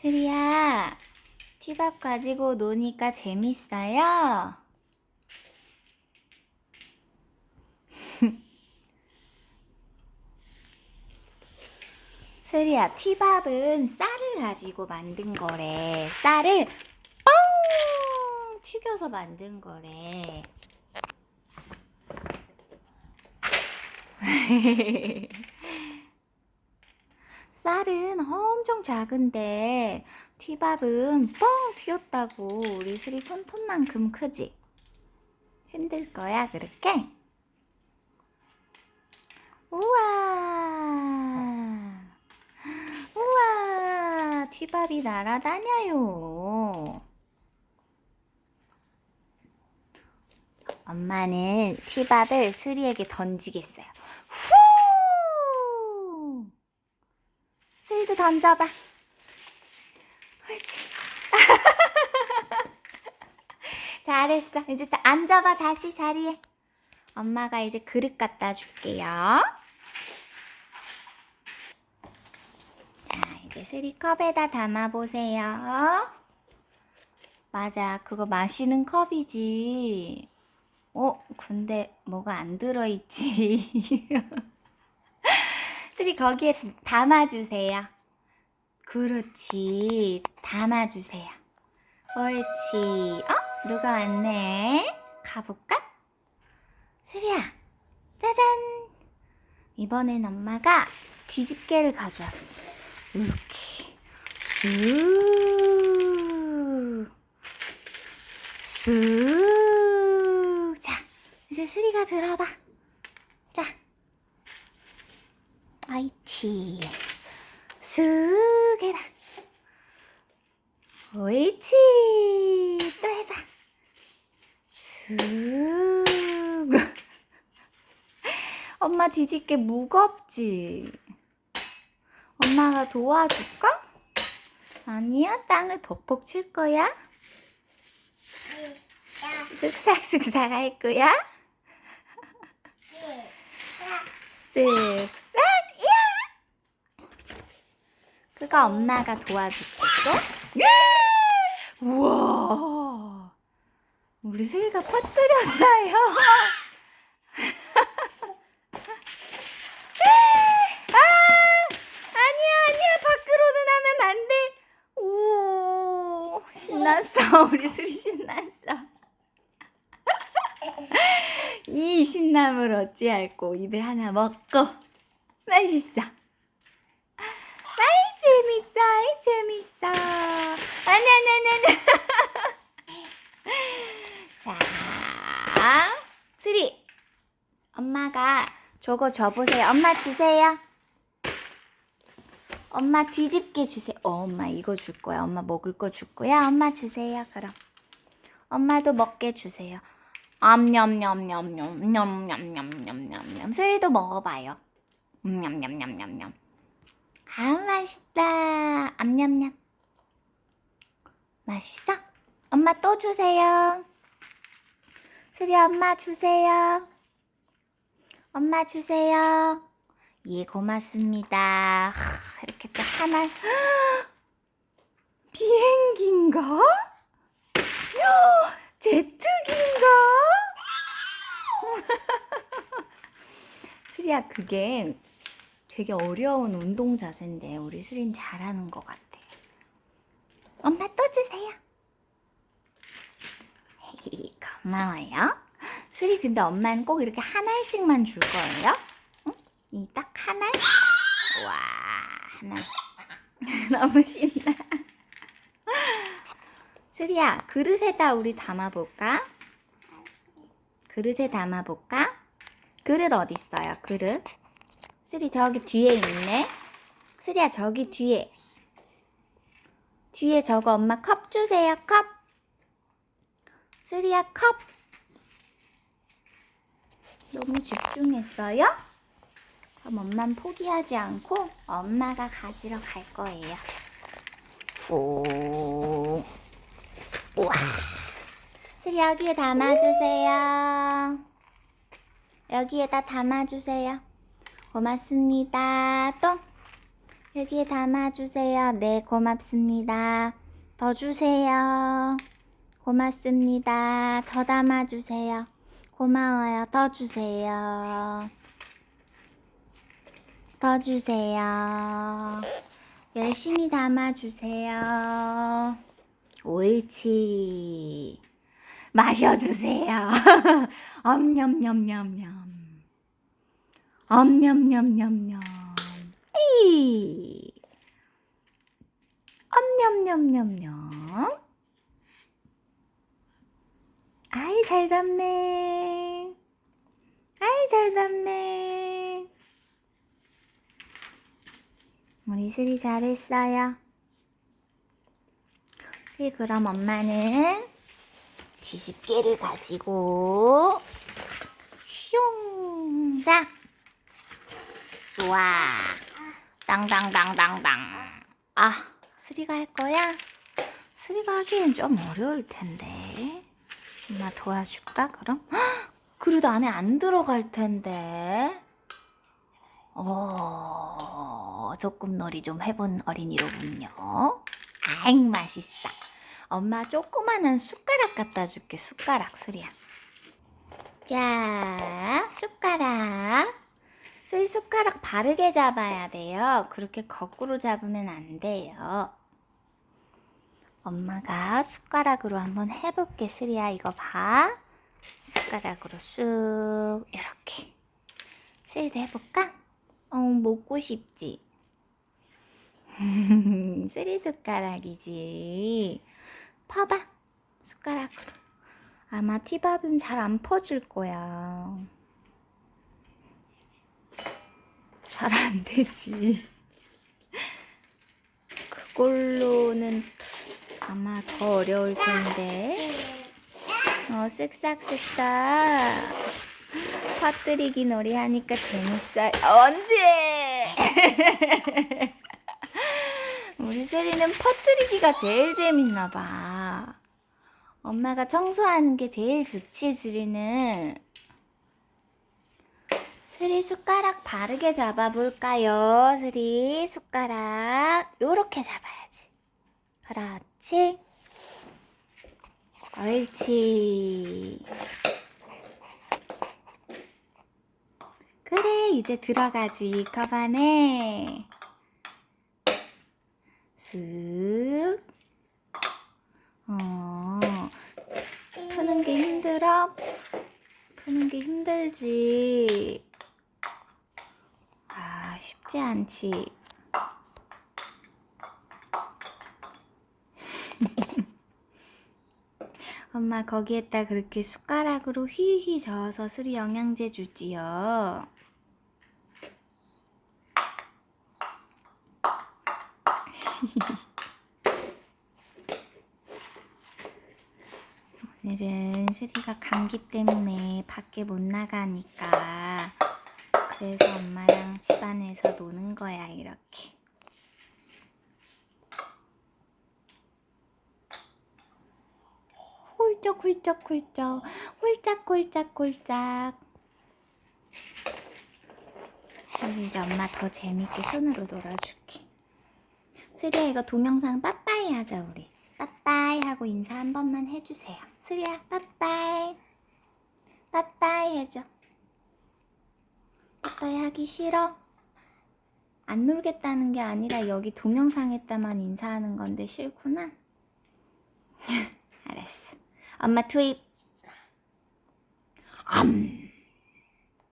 슬이야, 티밥 가지고 노니까 재밌어요? 슬이야, 티밥은 쌀을 가지고 만든 거래. 쌀을 뻥! 튀겨서 만든 거래. 쌀은 엄청 작은데 티밥은 뻥 튀었다고 우리 슬이 손톱만큼 크지? 흔들 거야 그렇게? 우와 우와 티밥이 날아다녀요 엄마는 티밥을 슬이에게 던지겠어요 후 슬이도 던져봐. 옳지. 잘했어. 이제 다 앉아봐 다시 자리에. 엄마가 이제 그릇 갖다 줄게요. 자 이제 슬이 컵에다 담아보세요. 맞아 그거 마시는 컵이지. 어 근데 뭐가 안 들어있지? 슬이 거기에 담아주세요 그렇지. 담아주세요. 옳지. 어? 누가 왔네? 가볼까? 슬이야, 짜잔! 이번엔 엄마가 뒤집개를 가져왔어. 이렇게. 쑥. 쑥. 자, 이제 슬이가 들어봐. 자. 아이치. 쑥 해봐. 옳지. 또 해봐. 쑥. 엄마 뒤집게 무겁지? 엄마가 도와줄까? 아니야, 땅을 벅벅 칠 거야? 쓱싹쓱싹 할 거야? 쓱싹, 야! 그거 엄마가 도와줄게 또. 우와. 우리 슬이가 퍼뜨렸어요. 아, 아니야, 아니야. 밖으로는 하면 안 돼. 오, 신났어. 우리 슬이 신났어. 이 신남을 어찌할꼬 입에 하나 먹고 맛있어. 아이 재밌어. 아냐냐냐냐. 자, 쓰리. 엄마가 저거 줘보세요. 엄마 주세요. 엄마 뒤집게 주세요. 어, 엄마 이거 줄 거야. 엄마 먹을 거 줄 거야. 엄마 주세요. 그럼. 엄마도 먹게 주세요. 암냠냠냠냠 냠냠냠냠냠냠. 쓰리도 먹어봐요. 음, 냠냠냠냠냠. 아 맛있다. 암냠냠. 맛있어? 엄마 또 주세요. 수리 엄마 주세요. 엄마 주세요. 예 고맙습니다. 하, 이렇게 또 하나 비행기인가? 야, 제트기인가? 수리야 그게 되게 어려운 운동 자세인데 우리 수린 잘하는 것 같아. 엄마 또 주세요. 헤이, 고마워요. 수리 근데 엄마는 꼭 이렇게 한 알씩만 줄 거예요? 응? 이딱 한 알? 와 하나. 너무 신나. 수리야 그릇에다 우리 담아볼까? 그릇에 담아볼까? 그릇 어디 있어요? 그릇? 쓰리 저기 뒤에 있네. 쓰리야 저기 뒤에. 뒤에 저거 엄마 컵 주세요. 컵. 쓰리야 컵. 너무 집중했어요? 그럼 엄만 포기하지 않고 엄마가 가지러 갈 거예요. 후. 우와. 쓰리 여기에 담아주세요. 여기에다 담아주세요. 고맙습니다. 또 여기에 담아주세요. 네, 고맙습니다. 더 주세요. 고맙습니다. 더 담아주세요. 고마워요. 더 주세요. 더 주세요. 열심히 담아주세요. 옳지. 마셔주세요. 엄냠냠냠냠. 엄냠냠냠냠. 이. 엄냠냠냠냠. 아이 잘 담네. 아이 잘 담네. 우리 슬이 잘했어요. 슬이 그럼 엄마는 뒤집개를 가지고 슝! 자! 좋아! 땅땅땅땅땅! 아, 슬이가 할 거야? 슬이가 하기엔 좀 어려울 텐데. 엄마 도와줄까, 그럼? 헉! 그릇 안에 안 들어갈 텐데. 오, 소꿉놀이 좀 해본 어린이로군요. 아잉, 맛있어. 엄마 조그마한 숟가락 갖다 줄게, 숟가락, 슬이야. 자, 숟가락. 슬 숟가락 바르게 잡아야 돼요. 그렇게 거꾸로 잡으면 안 돼요. 엄마가 숟가락으로 한번 해볼게, 슬이야. 이거 봐. 숟가락으로 쑥, 이렇게. 슬이도 해볼까? 어, 먹고 싶지? 쓰리 숟가락이지. 퍼봐. 숟가락으로. 아마 티밥은 잘 안 퍼질 거야. 잘 안 되지. 그걸로는 아마 더 어려울 텐데. 어, 쓱싹쓱싹. 퍼뜨리기 놀이 하니까 재밌어요. 안 돼! 우리 세리는 퍼뜨리기가 제일 재밌나 봐. 엄마가 청소하는 게 제일 좋지, 스리는. 스리 숟가락 바르게 잡아볼까요? 스리 숟가락 요렇게 잡아야지. 그렇지. 옳지. 그래, 이제 들어가지, 컵 안에. 슥. 어, 푸는 게 힘들어? 푸는 게 힘들지. 아, 쉽지 않지. 엄마 거기에다 그렇게 숟가락으로 휘휘 저어서 스리 영양제 주지요. 오늘은 스리가 감기 때문에 밖에 못 나가니까 그래서 엄마랑 집안에서 노는 거야 이렇게. 훌쩍 홀짝 홀짝 홀짝 그래서 이제 엄마 더 재밌게 손으로 놀아줄게. 스리야 이거 동영상 빠빠이 하자 우리. 빠빠이 하고 인사 한 번만 해주세요. 스리야 빠빠이. 빠빠이 해줘 빠빠이 하기 싫어? 안 놀겠다는 게 아니라 여기 동영상에다만 인사하는 건데 싫구나? 알았어 엄마 투입 암